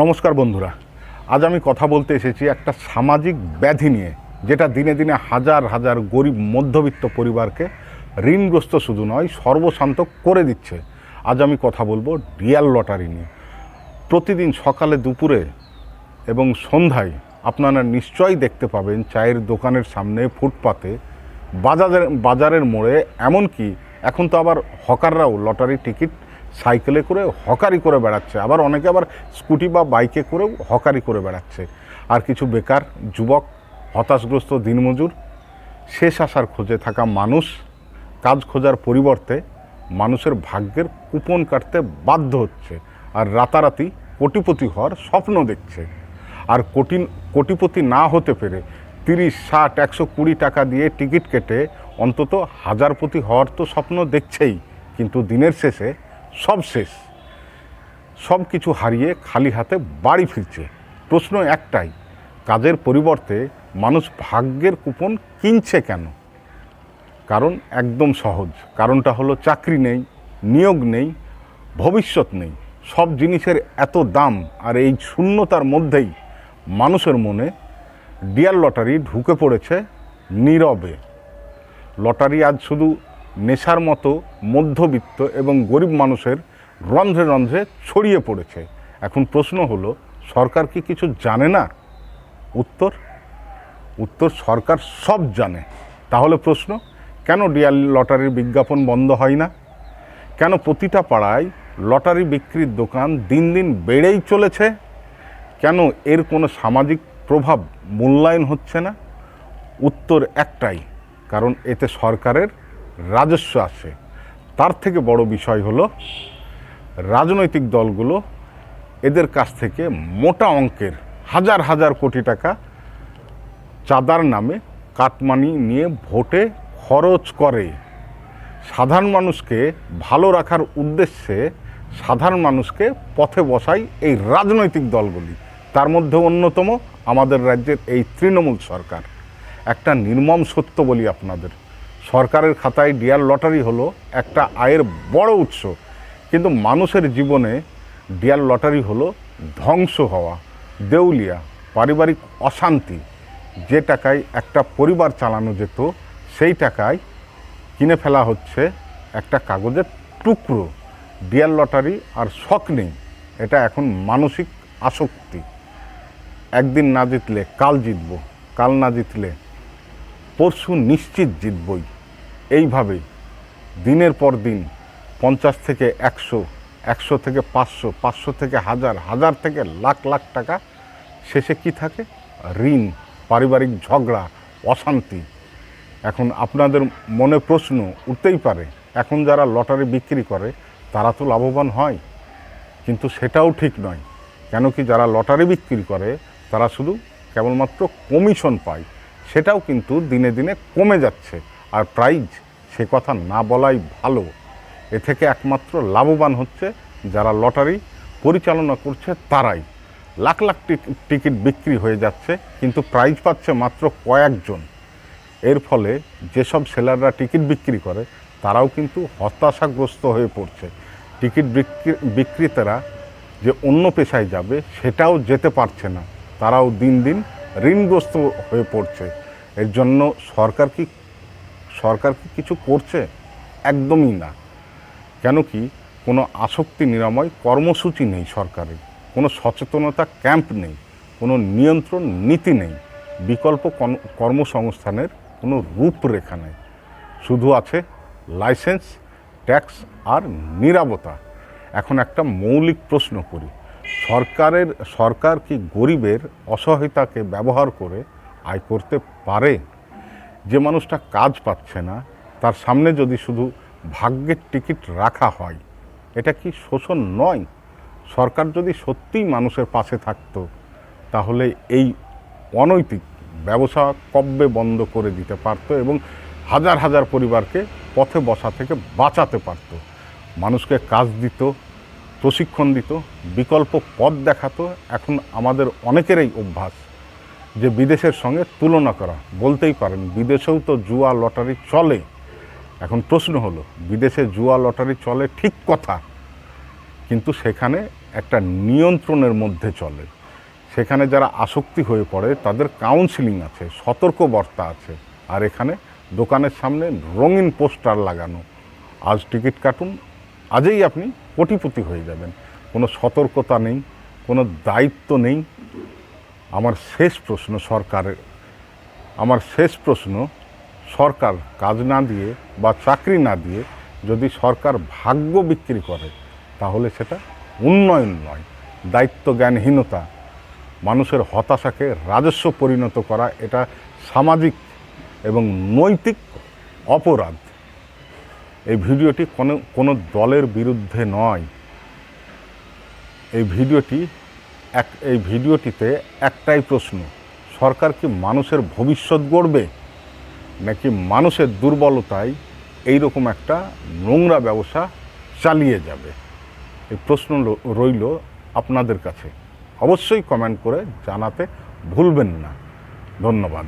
নমস্কার বন্ধুরা। আজ আমি কথা বলতে এসেছি একটা সামাজিক ব্যাধি নিয়ে, যেটা দিনে দিনে হাজার হাজার গরিব মধ্যবিত্ত পরিবারকে ঋণগ্রস্ত শুধু নয়, সর্বশান্ত করে দিচ্ছে। আজ আমি কথা বলব রিয়াল লটারি নিয়ে। প্রতিদিন সকালে দুপুরে এবং সন্ধ্যায় আপনারা নিশ্চয়ই দেখতে পাবেন চায়ের দোকানের সামনে ফুটপাতে, বাজারের বাজারের মোড়ে। এমনকি এখন তো আবার হকাররাও লটারি টিকিট সাইকেলে করে হকারি করে বেড়াচ্ছে। আবার অনেকে আবার স্কুটি বা বাইকে করেও হকারি করে বেড়াচ্ছে। আর কিছু বেকার যুবক, হতাশগ্রস্ত দিনমজুর, শেষ আসার খোঁজে থাকা মানুষ, কাজ খোঁজার পরিবর্তে মানুষের ভাগ্যের কুপন কাটতে বাধ্য হচ্ছে। আর রাতারাতি কোটিপতি হওয়ার স্বপ্ন দেখছে। আর কোটি কোটিপতি না হতে পেরে তিরিশ, ষাট, একশো কুড়ি টাকা দিয়ে টিকিট কেটে অন্তত হাজারপতি হওয়ার তো স্বপ্ন দেখছেই। কিন্তু দিনের শেষে সব শেষ। সব কিছু হারিয়ে খালি হাতে বাড়ি ফিরছে। প্রশ্ন একটাই, কাজের পরিবর্তে মানুষ ভাগ্যের কুপন কিনছে কেন? কারণ একদম সহজ। কারণটা হলো চাকরি নেই, নিয়োগ নেই, ভবিষ্যৎ নেই। সব জিনিসের এত দাম আর এই শূন্যতার মধ্যেই মানুষের মনে ডিয়ার লটারি ঢুকে পড়েছে নীরবে। লটারি আজ শুধু নেশার মতো মধ্যবিত্ত এবং গরিব মানুষের রন্ধ্রে রন্ধ্রে ছড়িয়ে পড়েছে। এখন প্রশ্ন হলো, সরকার কি কিছু জানে না? উত্তর? উত্তর সরকার সব জানে। তাহলে প্রশ্ন, কেন ডিয়ার লটারির বিজ্ঞাপন বন্ধ হয় না? কেন প্রতিটা পাড়ায় লটারি বিক্রির দোকান দিন দিন বেড়েই চলেছে? কেন এর কোনো সামাজিক প্রভাব মূল্যায়ন হচ্ছে না? উত্তর একটাই, কারণ এতে সরকারের রাজস্ব আসে তার থেকে বড় বিষয় হলো রাজনৈতিক দলগুলো এদের কাছ থেকে মোটা অঙ্কের হাজার হাজার কোটি টাকা চাঁদার নামে কাটমানি নিয়ে ভোটে খরচ করে। সাধারণ মানুষকে ভালো রাখার উদ্দেশ্যে সাধারণ মানুষকে পথে বসাই এই রাজনৈতিক দলগুলি। তার মধ্যে অন্যতম আমাদের রাজ্যের এই তৃণমূল সরকার। একটা নির্মম সত্য বলি আপনাদের। সরকারের খাতায় ডিয়ার লটারি হলো একটা আয়ের বড় উৎস। কিন্তু মানুষের জীবনে ডিয়ার লটারি হলো ধ্বংস হওয়া, দেউলিয়া, পারিবারিক অশান্তি। যে টাকায় একটা পরিবার চালানো যেত, সেই টাকায় কিনে ফেলা হচ্ছে একটা কাগজের টুকরো। ডিয়ার লটারি আর শখ নেই, এটা এখন মানসিক আসক্তি। একদিন না জিতলে কাল জিতব, কাল না জিতলে পরশু নিশ্চিত জিতবই। এইভাবে দিনের পর দিন পঞ্চাশ থেকে একশো একশো থেকে পাঁচশো পাঁচশো থেকে হাজার হাজার থেকে লাখ লাখ টাকা শেষে কি থাকে? ঋণ, পারিবারিক ঝগড়া, অশান্তি। এখন আপনাদের মনে প্রশ্ন উঠতেই পারে, এখন যারা লটারি বিক্রি করে, তারা তো লাভবান হয়। কিন্তু সেটাও ঠিক নয়। কেন কি যারা লটারি বিক্রি করে, তারা শুধু কেবলমাত্র কমিশন পায়, সেটাও কিন্তু দিনে দিনে কমে যাচ্ছে। আর প্রাইজ সে কথা না বলাই ভালো। এ থেকে একমাত্র লাভবান হচ্ছে যারা লটারি পরিচালনা করছে তারাই। লাখ লাখ টিক- টিকিট বিক্রি হয়ে যাচ্ছে, কিন্তু প্রাইজ পাচ্ছে মাত্র কয়েকজন। এর ফলে যেসব সেলাররা টিকিট বিক্রি করে, তারাও কিন্তু হতাশাগ্রস্ত হয়ে পড়ছে। টিকিট বিক্রি, বিক্রেতারা যে অন্য পেশায় যাবে, সেটাও যেতে পারছে না। তারাও দিন দিন ঋণগ্রস্ত হয়ে পড়ছে। এর জন্য সরকার কি সরকার কি কিছু করছে? একদমই না। কেন কি কোনো আসক্তি নিরাময় কর্মসূচি নেই সরকারের। কোনো সচেতনতা ক্যাম্প নেই। কোনো নিয়ন্ত্রণ নীতি নেই। বিকল্প কর্মসংস্থানের কোনো রূপরেখা নেই। শুধু আছে লাইসেন্স, ট্যাক্স আর নিরাপত্তা। এখন একটা মৌলিক প্রশ্ন করি। সরকারের, সরকার কি গরিবের অসহায়তাকে ব্যবহার করে আয় করতে পারে? যে মানুষটা কাজ পাচ্ছে না, তার সামনে যদি শুধু ভাগ্যের টিকিট রাখা হয়, এটা কি শোষণ নয়? সরকার যদি সত্যিই মানুষের পাশে থাকতো, তাহলে এই অনৈতিক ব্যবসা কব্যে বন্ধ করে দিতে পারতো এবং হাজার হাজার পরিবারকে পথে বসা থেকে বাঁচাতে পারত। মানুষকে কাজ দিত, প্রশিক্ষণ দিত, বিকল্প পথ দেখাতো। এখন আমাদের অনেকেরই অভ্যাস। যে বিদেশের সঙ্গে তুলনা করা, বলতেই পারেন, বিদেশেও তো জুয়া লটারি চলে। এখন প্রশ্ন হলো, বিদেশে জুয়া লটারি চলে ঠিক কথা, কিন্তু সেখানে একটা নিয়ন্ত্রণের মধ্যে চলে। সেখানে যারা আসক্তি হয়ে পড়ে, তাদের কাউন্সিলিং আছে, সতর্কবার্তা আছে, আর এখানে দোকানের সামনে রঙিন পোস্টার লাগানো। আজ টিকিট কাটুন, আজই আপনি কোটিপতি হয়ে যাবেন। কোনো সতর্কতা নেই, কোনো দায়িত্ব নেই। আমার শেষ প্রশ্ন সরকারের আমার শেষ প্রশ্ন, সরকার কাজ না দিয়ে বা চাকরি না দিয়ে যদি সরকার ভাগ্য বিক্রি করে, তাহলে সেটা উন্নয়ন নয়। দায়িত্ব জ্ঞানহীনতা মানুষের হতাশাকে রাজস্ব পরিণত করা, এটা সামাজিক এবং নৈতিক অপরাধ। এই ভিডিওটি কোনো কোনো দলের বিরুদ্ধে নয়। এই ভিডিওটি এক, এই ভিডিওটিতে একটাই প্রশ্ন, সরকার কি মানুষের ভবিষ্যৎ গড়বে? নাকি মানুষের দুর্বলতায় এই রকম একটা নোংরা ব্যবসা চালিয়ে যাবে? এই প্রশ্ন রইল আপনাদের কাছে। অবশ্যই কমেন্ট করে জানাতে ভুলবেন না। ধন্যবাদ।